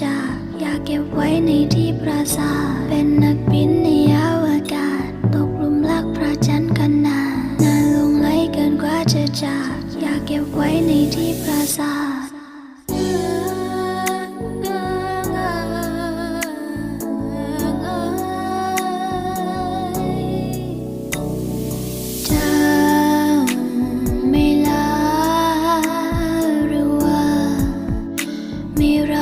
จา อยากเก็บไว้ในที่ปราสาทเป็นนักบินในอวกาศ ตกหลุมรักพระจันทร์กันนานนานลงไหลเกินกว่าจะจากอยากเก็บไว้ในที่ปราสาทไม่ลาหรือว่าไม่รั